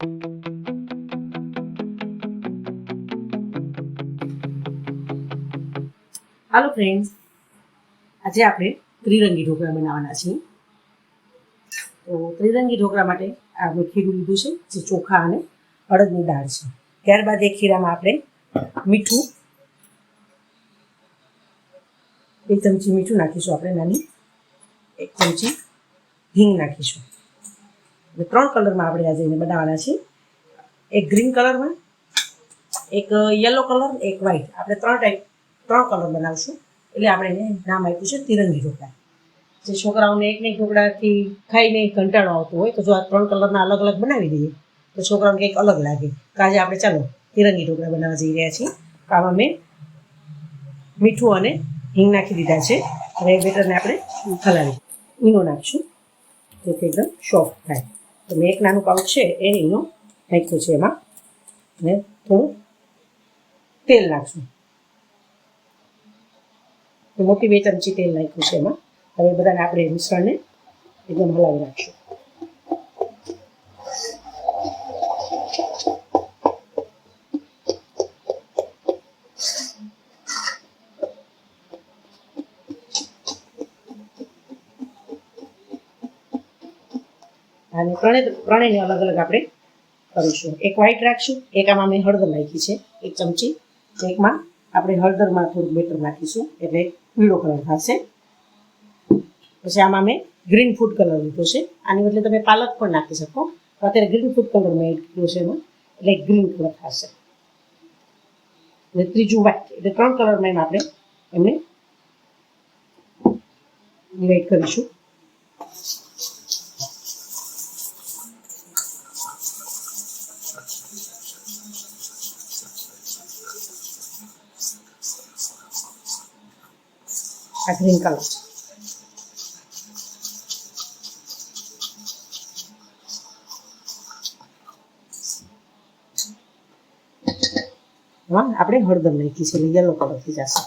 હાલો friends આજે આપણે ત્રિરંગી ઢોકળા બનાવવાના છીએ. તો ત્રિરંગી ઢોકળા માટે આપણે ખીરું લીધું છે, જે ચોખા અને અડદની દાળ છે. ત્યારબાદ એ ખીરામાં આપણે મીઠું એક ચમચી મીઠું નાખીશું. આપણે નાની એક ચમચી હિંગ નાખીશું. ત્રણ કલરમાં આપણે આજે એને બનાવવાના છે એક ગ્રીન કલરમાં, એક યલો કલર, એક વ્હાઈટ આપણે ત્રણ ટાઈપ ત્રણ કલર બનાવશું. એટલે આપણે એને નામ આપ્યું છે તિરંગી ઢોકળા. જે છોકરાઓને એક એક ઢોકળાથી ખાઈને કંટાળો આવતો હોય, તો જો આ ત્રણ કલરના અલગ અલગ બનાવી દઈએ, તો છોકરાઓને કંઈક અલગ લાગે. તો આજે આપણે ચાલો તિરંગી ઢોકળા બનાવવા જઈ રહ્યા છીએ. તો આમાં મેં મીઠું અને હિંગ નાખી દીધા છે. હવે બેટરને આપણે હલાવી ઈનો નાખશું. જેથી એકદમ સોફ્ટ થાય. તો મેં એક નાનું પાઉચ છે, એ ઈનો નાખ્યું છે એમાં. અને થોડું તેલ નાખશું. મોટી બે ચમચી તેલ નાખ્યું છે એમાં. હવે બધાને આપણે મિશ્રણને એકદમ હલાવી નાખશું અને ત્રણે ત્રણેયને અલગ અલગ આપણે કરીશું. એક વ્હાઈટ રાખશું, એક આમાં મેં હળદર નાખી છે, એક ચમચી. એકમાં આપણે હળદરમાં થોડું બેટર નાખીશું, એટલે પીળો કલર થશે. પછી આમાં મેં ગ્રીન ફૂડ કલર લીધો છે. આની બદલે તમે પાલક પણ નાખી શકો. અત્યારે ગ્રીન ફૂડ કલર મેં એડ છે એમાં, એટલે ગ્રીન કલર થશે. અને ત્રીજું વ્હાઈટ એટલે ત્રણ કલરમાં એમ આપણે એમને ડિવાઈડ કરીશું. આ ગ્રીન કલર છે આપણે હળદર નાખી છે યલો કલર થઈ જશે.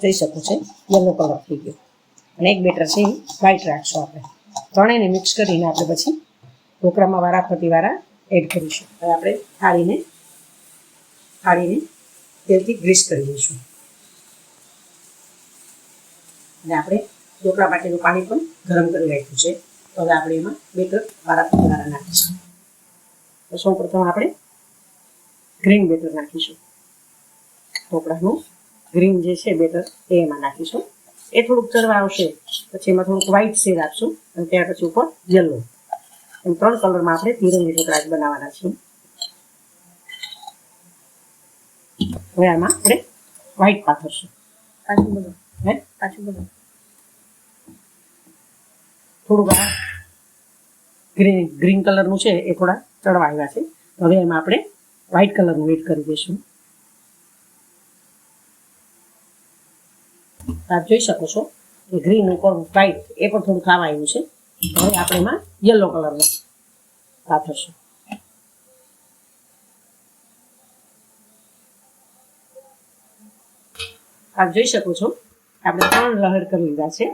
જોઈ શકો છો યલો કલર થઈ ગયો. અને એક બેટર છે એ વ્હાઈટ રાખશું આપણે. ત્રણેયને મિક્સ કરીને આપણે પછી ઢોકળામાં વારા ફરતી વારા એડ કરીશું. હવે આપણે થાળીને થાળીને તેલથી ગ્રીસ કરી દઈશું. અને આપણે ઢોકળા માટેનું પાણી પણ ગરમ કરી રાખ્યું છે. તો હવે આપણે એમાં બેટર વારા વારા નાખીશું. તો સૌ પ્રથમ આપણે ગ્રીન બેટર નાખીશું. ઢોકળાનું ગ્રીન જે છે બેટર એ એમાં નાખીશું. એ થોડુંક ચરવા આવશે, પછી એમાં થોડુંક વ્હાઇટ શેડ આપશું અને ત્યાર પછી ઉપર યલો એમ ત્રણ કલરમાં આપણે તિરંગી ઢોકળા જ બનાવવાના છીએ. હવે આમાં આપણે વ્હાઈટ પાથરશું પાછું બોલો. હે? પાછું બોલો. થોડુંક આ ગ્રીન ગ્રીન કલરનું છે એ થોડા ચડવા આવ્યા છે. હવે એમાં આપણે વ્હાઈટ કલરનું એડ કરી દઈશું. આપ જોઈ શકો છો કે ગ્રીન ઉપર વ્હાઈટ એ પણ થોડું ખાવા આવ્યું છે. હવે આપણે એમાં યલો કલરનું પાથરશું આપ જોઈ શકો છો આપણે ત્રણ લહેર કરી લીધા છે.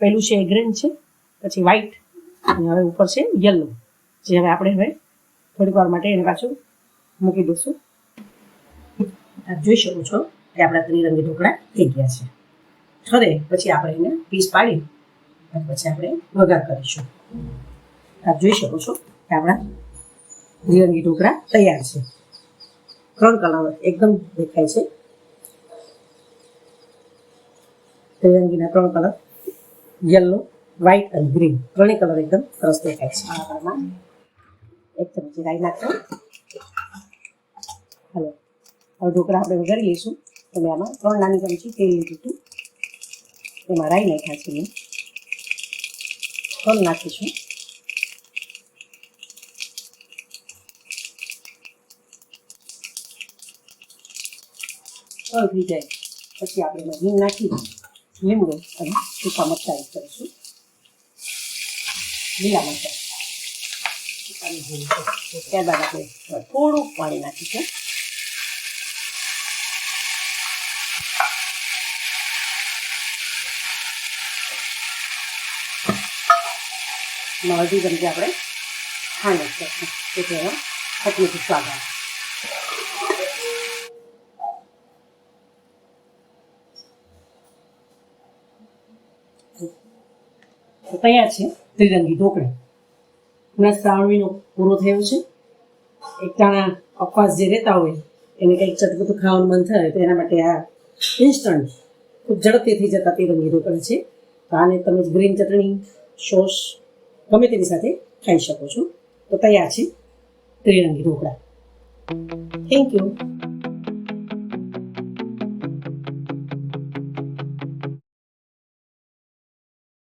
પહેલું છે ગ્રીન છે, પછી વ્હાઈટ અને હવે ઉપર છે યલો જે હવે આપણે હવે થોડીક વાર માટે એને પાછું મૂકી દઈશું. આપ જોઈ શકો છો કે આપણા ત્રિરંગી ઢોકળા થઈ ગયા છે. હવે પછી આપણે એને પીસ પાડી અને પછી આપણે વઘાર કરીશું. આપ જોઈ શકો છો કે આપણા ત્રિરંગી ઢોકળા તૈયાર છે. ત્રણ કલર એકદમ દેખાય છે. ત્રિરંગીના ત્રણ કલર. યલો વ્હાઈટ અને ગ્રીન ત્રણેય કલર એકદમ સરસ દેખાય છે. એક ચમચી રાઈ નાખો. હલો. હવે ઢોકળા આપણે વઘારી લઈશું. તો મેં આમાં ત્રણ નાની ચમચી તેલ લીધું હતું. એમાં રાઈ નાખ્યા છે મેં. ત્રણ નાખીશું. ત્રણ થઈ જાય. પછી આપણે એમાં ઘી નાખી લીમડો અને સૂકા મરચાં એડ કરીશું લીલા મરચાં તો ત્યારબાદ આપણે થોડુંક પાણી નાખીશું અડધી ચમચી આપણે ખાંડ એડ એટલે એનો એમાં સ્વાદ આવે તૈયાર છે. ત્રિરંગી ઢોકળા. હમણાં શ્રાવણ મહિનો પૂરો થયો છે. એક ટાણા અપવાસ જે રહેતા હોય, એને કંઈક ચટપટું ખાવાનું મન થાય, તો એના માટે આ ઇન્સ્ટન્ટ ખૂબ ઝડપથી થઈ જતા ત્રિરંગી ઢોકળા છે. તો આને તમે ગ્રીન ચટણી, સોસ, ગમે તેની સાથે ખાઈ શકો છો. તો તૈયાર છે ત્રિરંગી ઢોકળા. Thank you